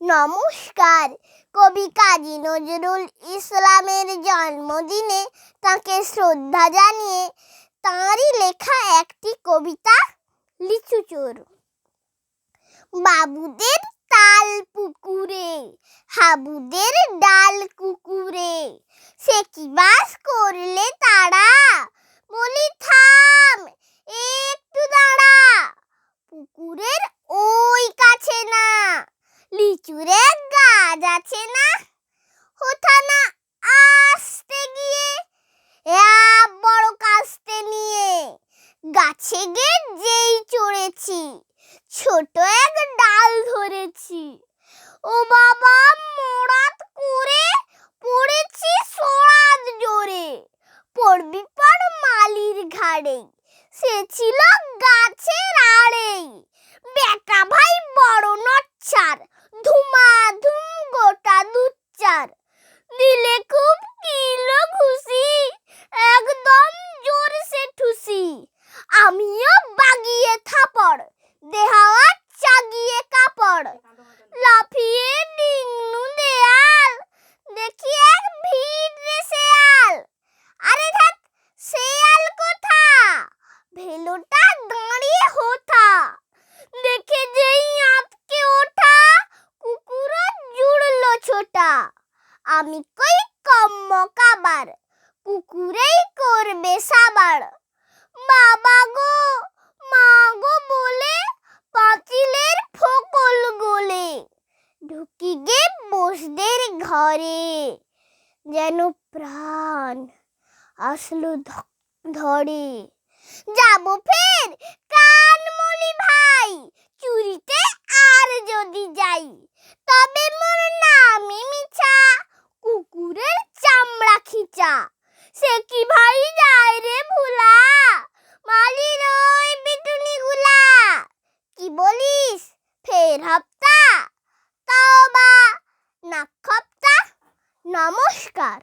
নমস্কার। কবি কাজী নজরুল ইসলামের জন্মদিনে তাকে শ্রদ্ধা জানিয়ে তাঁরই লেখা একটি কবিতা লিচু চোর বাবুদের তাল পুকুরে, হাবুদের ডাল কুকুরে, সে কি বাস করলে তারা লিচুরে গাছ আছে না? হোথা না আসতে গিয়ে। এক বড় কাস্তে নিয়ে। গাছে গে যেই চড়েছি। ছোট এক ডাল ধরেছি। ও বাবা মোরাত করে পড়েছি সরাত জোরে। পড়বি পর মালির ঘাড়ে সে ছিল গাছের আড়েই। ছোটা। আমি কই কম্ম কাবার, কুকুরেই করবে সাবার। বাবা গো, মা গো বলে পাঁচিলের ফকল গোলে, ঢুকি গে বসদের ঘরে। যেন প্রাণ আসলো ধরে। যাব ফের কানমণি ভাই, চুরিতে সে কি ভাই যায় রে ভুলা? মালির ওই পিটুনি গুলা কি বলিস? ফের হপ্তা? তাও বা নাক খপ্তা নমস্কার।